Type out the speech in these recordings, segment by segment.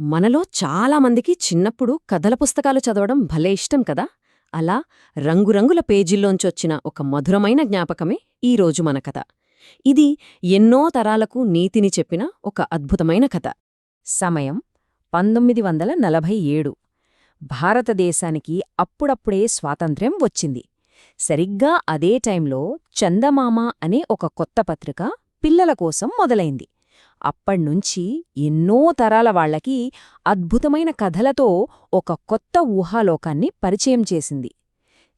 మనలో చాలామందికి చిన్నప్పుడు కథల పుస్తకాలు చదవడం భలే ఇష్టం కదా? అలా రంగురంగుల పేజీల్లోంచొచ్చిన ఒక మధురమైన జ్ఞాపకమే ఈరోజు మన కథ. ఇది ఎన్నో తరాలకు నీతిని చెప్పిన ఒక అద్భుతమైన కథ. సమయం పంతొమ్మిది వందల నలభై ఏడు. భారతదేశానికి అప్పుడప్పుడే స్వాతంత్ర్యం వచ్చింది. సరిగ్గా అదే టైంలో చందమామ అనే ఒక కొత్త పత్రిక పిల్లల కోసం మొదలైంది. అప్పణ్నుంచి ఎన్నో తరాల వాళ్ళకి అద్భుతమైన కథలతో ఒక కొత్త ఊహాలోకాన్ని పరిచయం చేసింది.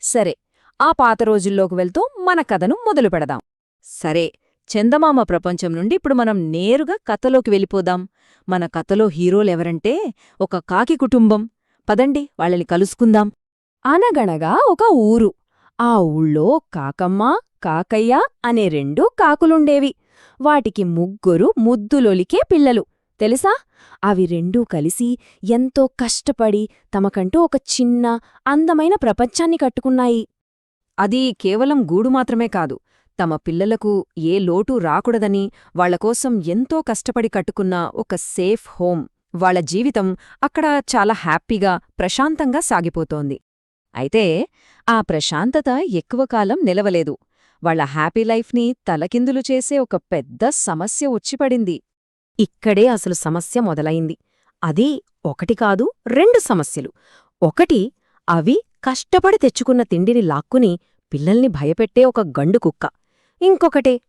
సరే ఆ పాత రోజుల్లోకి వెళ్తూ మన కథను మొదలు పెడదాం. సరే చందమామ ప్రపంచం నుండి ఇప్పుడు మనం నేరుగా కథలోకి వెళ్ళిపోదాం. మన కథలో హీరోలెవరంటే ఒక కాకి కుటుంబం. పదండి వాళ్ళని కలుసుకుందాం. అనగనగా ఒక ఊరు. ఆ ఊళ్ళో కాకమ్మ కాకయ్య అనే రెండు కాకులుండేవి. వాటికి ముగ్గురు ముద్దులొలికే పిల్లలు. తెలుసా? అవి రెండూ కలిసి ఎంతో కష్టపడి తమకంటూ ఒక చిన్న అందమైన ప్రపంచాన్ని కట్టుకున్నాయి. అది కేవలం గూడు మాత్రమే కాదు. తమ పిల్లలకు ఏ లోటు రాకూడదని వాళ్ళకోసం ఎంతో కష్టపడి కట్టుకున్న ఒక సేఫ్ హోం వాళ్ళ జీవితం అక్కడ చాలా హ్యాపీగా ప్రశాంతంగా సాగిపోతోంది. అయితే ఆ ప్రశాంతత ఎక్కువ కాలం నిలవలేదు. వాళ్ళ హ్యాపీ లైఫ్ని తలకిందులు చేసే ఒక పెద్ద సమస్య వచ్చిపడింది. ఇక్కడే అసలు సమస్య మొదలైంది. అది ఒకటి కాదు రెండు సమస్యలు. ఒకటి అవి కష్టపడి తెచ్చుకున్న తిండిని లాక్కుని పిల్లల్ని భయపెట్టే ఒక గండు కుక్క. ఇంకొకటే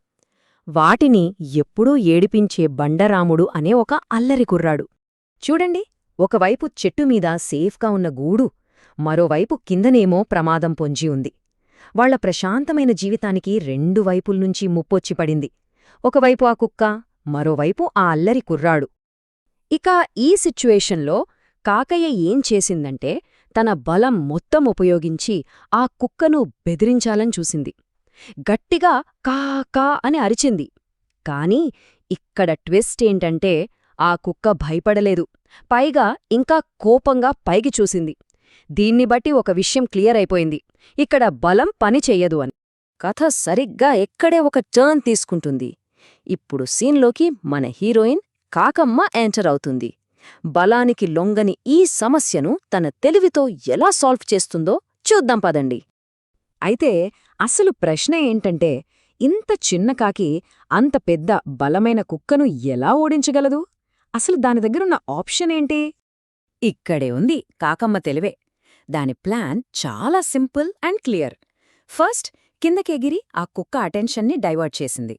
వాటిని ఎప్పుడూ ఏడిపించే బండరాముడు అనే ఒక అల్లరి కుర్రాడు. చూడండి ఒకవైపు చెట్టుమీద సేఫ్గా ఉన్న గూడు మరోవైపు కిందనేమో ప్రమాదం పొంచి ఉంది. వాళ్ళ ప్రశాంతమైన జీవితానికి రెండు వైపుల్నుంచి ముప్పొచ్చి పడింది. ఒకవైపు ఆ కుక్క మరోవైపు ఆ అల్లరి కుర్రాడు. ఇక ఈ సిచ్యువేషన్లో కాకయ్య ఏం చేసిందంటే తన బలం మొత్తం ఉపయోగించి ఆ కుక్కను బెదిరించాలని చూసింది. గట్టిగా కా కా అని అరిచింది. కాని ఇక్కడ ట్విస్ట్ ఏంటంటే ఆ కుక్క భయపడలేదు. పైగా ఇంకా కోపంగా పైకి చూసింది. దీన్ని బట్టి ఒక విషయం క్లియర్ అయిపోయింది. ఇక్కడ బలం పని చెయ్యదు అని. కథ సరిగ్గా ఎక్కడే ఒక టర్న్ తీసుకుంటుంది. ఇప్పుడు సీన్లోకి మన హీరోయిన్ కాకమ్మ ఎంటర్ అవుతుంది. బలానికి లొంగని ఈ సమస్యను తన తెలివితో ఎలా సాల్వ్ చేస్తుందో చూద్దాం పదండి. అయితే అసలు ప్రశ్న ఏంటంటే ఇంత చిన్న కాకి అంత పెద్ద బలమైన కుక్కను ఎలా ఓడించగలదు? అసలు దాని దగ్గరున్న ఆప్షన్ ఏంటి? ఇక్కడే ఉంది కాకమ్మ తెలివే. దాని ప్లాన్ చాలా సింపుల్ అండ్ క్లియర్. ఫస్ట్ కిందకెగిరి ఆ కుక్క అటెన్షన్ని డైవర్ట్ చేసింది.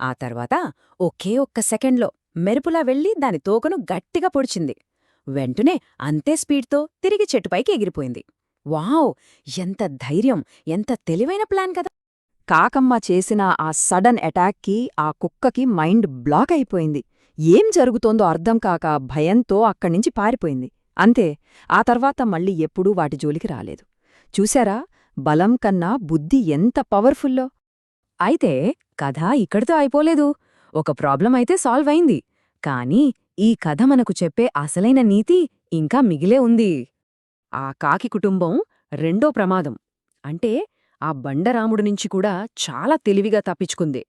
ఆ తర్వాత ఒకే ఒక్క సెకండ్లో మెరుపులా వెళ్ళి దాని తోకను గట్టిగా పొడిచింది. వెంటనే అంతే స్పీడ్తో తిరిగి చెట్టుపైకి ఎగిరిపోయింది. వావ్! ఎంత ధైర్యం! ఎంత తెలివైన ప్లాన్ కదా! కాకమ్మ చేసిన ఆ సడన్ అటాక్కి ఆ కుక్కకి మైండ్ బ్లాక్ అయిపోయింది. ఏం జరుగుతోందో అర్థం కాక భయంతో అక్కడ్నించి పారిపోయింది. అంతే ఆ తర్వాత మళ్ళీ ఎప్పుడూ వాటి జోలికి రాలేదు. చూశారా? బలం కన్నా బుద్ధి ఎంత పవర్ఫుల్లో! అయితే కథ ఇక్కడితో అయిపోలేదు. ఒక ప్రాబ్లం అయితే సాల్వ్ అయింది. కానీ ఈ కథ మనకు చెప్పే అసలైన నీతి ఇంకా మిగిలే ఉంది. ఆ కాకి కుటుంబం రెండో ప్రమాదం. అంటే ఆ బండరాముడి నుంచి కూడా చాలా తెలివిగా తప్పించుకుంది.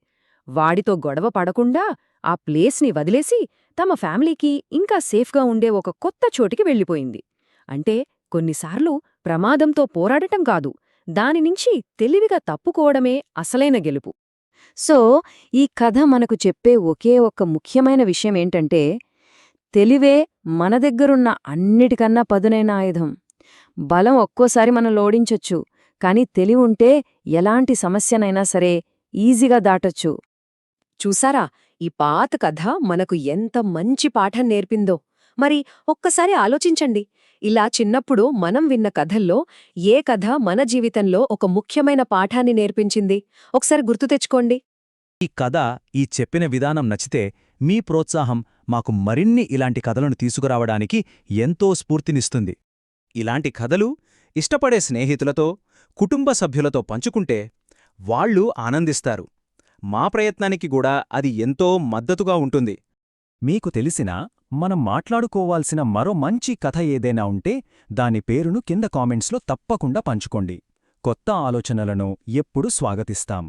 వాడితో గొడవ పడకుండా ఆ ప్లేస్ని వదిలేసి తమ ఫ్యామిలీకి ఇంకా సేఫ్గా ఉండే ఒక కొత్త చోటికి వెళ్ళిపోయింది. అంటే కొన్నిసార్లు ప్రమాదంతో పోరాడటం కాదు దానినించి తెలివిగా తప్పుకోవడమే అసలైన గెలుపు. సో ఈ కథ మనకు చెప్పే ఒకే ఒక్క ముఖ్యమైన విషయం ఏంటంటే తెలివే మన దగ్గరున్న అన్నిటికన్నా పదునైన ఆయుధం. బలం ఒక్కోసారి మనం లోడించొచ్చు కాని తెలివుంటే ఎలాంటి సమస్యనైనా సరే ఈజీగా దాటొచ్చు. చూసారా? ఈ పాత కథ మనకు ఎంత మంచి పాఠం నేర్పిందో. మరి ఒక్కసారి ఆలోచించండి. ఇలా చిన్నప్పుడు మనం విన్న కథల్లో ఏ కథ మన జీవితంలో ఒక ముఖ్యమైన పాఠాన్ని నేర్పించింది? ఒకసారి గుర్తు తెచ్చుకోండి. ఈ కథ ఈ చెప్పిన విధానం నచ్చితే మీ ప్రోత్సాహం మాకు మరిన్ని ఇలాంటి కథలను తీసుకురావడానికి ఎంతో స్ఫూర్తినిస్తుంది. ఇలాంటి కథలు ఇష్టపడే స్నేహితులతో కుటుంబ సభ్యులతో పంచుకుంటే వాళ్ళు ఆనందిస్తారు. మా ప్రయత్నానికి కూడా అది ఎంతో మద్దతుగా ఉంటుంది. మీకు తెలిసినా మనం మాట్లాడుకోవాల్సిన మరో మంచి కథ ఏదైనా ఉంటే దాని పేరును కింద కామెంట్స్లో తప్పకుండా పంచుకోండి. కొత్త ఆలోచనలను ఎప్పుడు స్వాగతిస్తాం.